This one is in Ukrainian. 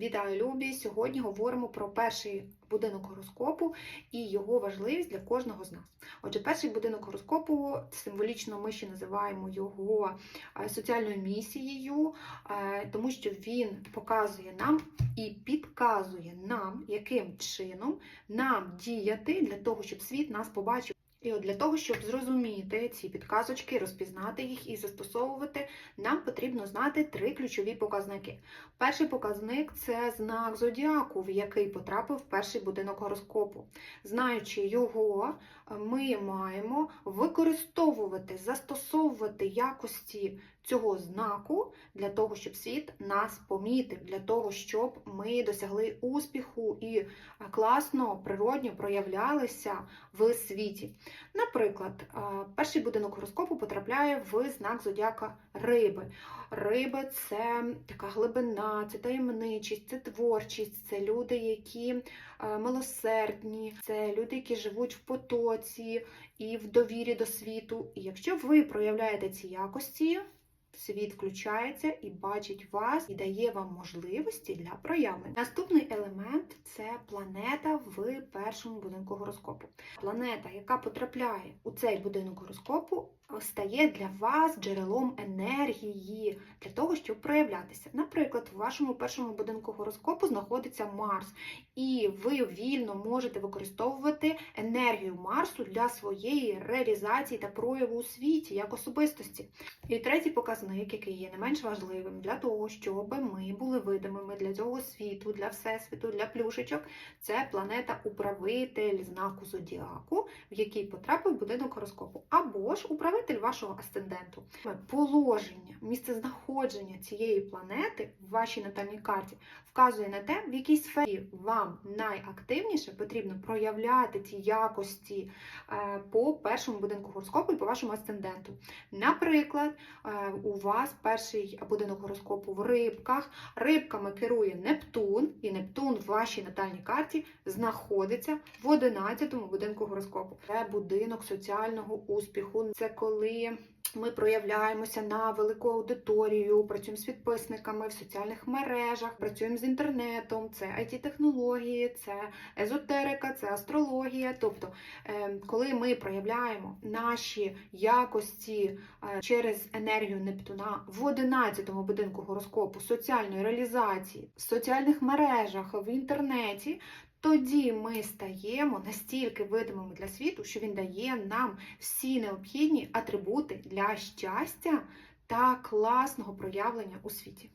Вітаю, любі! Сьогодні говоримо про перший будинок гороскопу і його важливість для кожного з нас. Отже, перший будинок гороскопу символічно ми ще називаємо його е, соціальною місією, е, тому що він показує нам і підказує нам, яким чином нам діяти для того, щоб світ нас побачив. І от для того, щоб зрозуміти ці підказочки, розпізнати їх і застосовувати, нам потрібно знати три ключові показники. Перший показник це знак зодіаку, в який потрапив перший будинок гороскопу. Знаючи його, ми маємо використовувати, застосовувати якості цього знаку для того, щоб світ нас помітив, для того, щоб ми досягли успіху і класно, природньо проявлялися в світі. Наприклад, перший будинок гороскопу потрапляє в знак зодіака риби. Риби це така глибина, це таємничість, це творчість, це люди, які милосердні, це люди, які живуть в потоці і в довірі до світу. І якщо ви проявляєте ці якості, Світ включається і бачить вас і дає вам можливості для проявлення. Наступний елемент це планета в першому будинку гороскопу. Планета, яка потрапляє у цей будинок гороскопу, стає для вас джерелом енергії для того, щоб проявлятися. Наприклад, в вашому першому будинку гороскопу знаходиться Марс, і ви вільно можете використовувати енергію Марсу для своєї реалізації та прояву у світі як особистості. І третій показник, який є не менш важливим для того, щоб ми були видимими для цього світу, для всесвіту, для плюшечок, це планета-управитель знаку зодіаку, в який потрапив будинок гороскопу, або ж управитель вашого асценденту. Положення, місцезнаходження цієї планети в вашій натальній карті вказує на те, в якій сфері вам найактивніше потрібно проявляти ті якості е, по першому будинку гороскопу і по вашому асценденту. Наприклад, е, у вас перший будинок гороскопу в рибках, рибками керує Нептун, і Нептун в вашій натальній карті знаходиться в 11-му будинку гороскопу. Це будинок соціального успіху. Це коли ми проявляємося на велику аудиторію, працюємо з підписниками в соціальних мережах, працюємо з інтернетом, це it технології це езотерика, це астрологія. Тобто, коли ми проявляємо наші якості через енергію Нептуна в 11-му будинку гороскопу соціальної реалізації в соціальних мережах, в інтернеті, тоді ми стаємо настільки видимими для світу, що він дає нам всі необхідні атрибути для щастя та класного проявлення у світі.